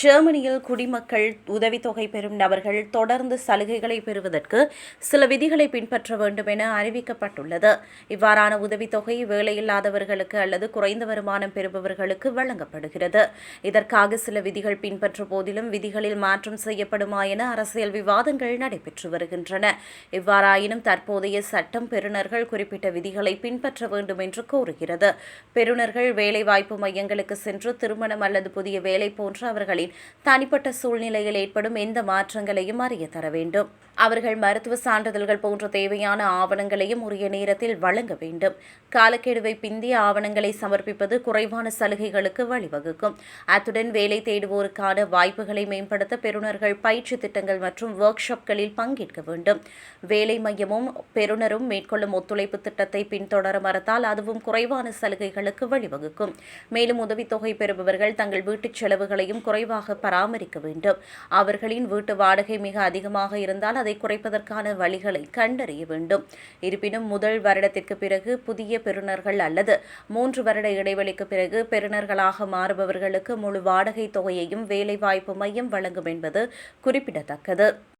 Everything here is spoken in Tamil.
ஜெர்மனியில் குடிமக்கள் உதவித்தொகை பெறும் நபர்கள் தொடர்ந்து சலுகைகளை பெறுவதற்கு சில விதிகளை பின்பற்ற வேண்டும் என அறிவிக்கப்பட்டுள்ளது. இவ்வாறான உதவித்தொகை வேலையில்லாதவர்களுக்கு அல்லது குறைந்த வருமானம் பெறுபவர்களுக்கு வழங்கப்படுகிறது. இதற்காக சில விதிகள் பின்பற்ற போதிலும் விதிகளில் மாற்றம் செய்யப்படுமா என அரசியல் விவாதங்கள் நடைபெற்று வருகின்றன. இவ்வாறாயினும் தற்போதைய சட்டம் பெறுநர்கள் குறிப்பிட்ட விதிகளை பின்பற்ற வேண்டும் என்று கூறுகிறது பெறுநர்கள் வேலைவாய்ப்பு மையங்களுக்கு சென்று திருமணம் அல்லது புதிய வேலை போன்ற அவர்களை அவர்களின் தனிப்பட்ட சூழ்நிலையில் ஏற்படும் எந்த மாற்றங்களையும் அறிய தர வேண்டும். அவர்கள் மருத்துவ சான்றிதழ்கள் போன்ற தேவையான ஆவணங்களையும் உரிய நேரத்தில் வழங்க வேண்டும். காலக்கெடுவை பிந்திய ஆவணங்களை சமர்ப்பிப்பது குறைவான சலுகைகளுக்கு வழிவகுக்கும். அத்துடன் வேலை தேடுவோருக்கான வாய்ப்புகளை மேம்படுத்த பெறுநர்கள் பயிற்சி திட்டங்கள் மற்றும் ஒர்க் ஷாப்களில் பங்கேற்க வேண்டும். வேலை மையமும் பெறுநரும் மேற்கொள்ளும் ஒத்துழைப்பு திட்டத்தை பின்தொடர மறுத்தால் அதுவும் குறைவான சலுகைகளுக்கு வழிவகுக்கும். மேலும் உதவித்தொகை பெறுபவர்கள் தங்கள் வீட்டுச் செலவுகளையும் குறைவாக பராமரிக்க வேண்டும். அவர்களின் வீட்டு வாடகை மிக அதிகமாக இருந்தால் அதை குறைப்பதற்கான வழிகளை கண்டறிய வேண்டும். இருப்பினும் முதல் வருடத்திற்கு பிறகு புதிய பெறுநர்கள் அல்லது மூன்று வருட இடைவெளிக்கு பிறகு பெறுநர்களாக மாறுபவர்களுக்கு முழு வாடகை தொகையையும் வேலைவாய்ப்பு மையம் வழங்கும் என்பது குறிப்பிடத்தக்கது.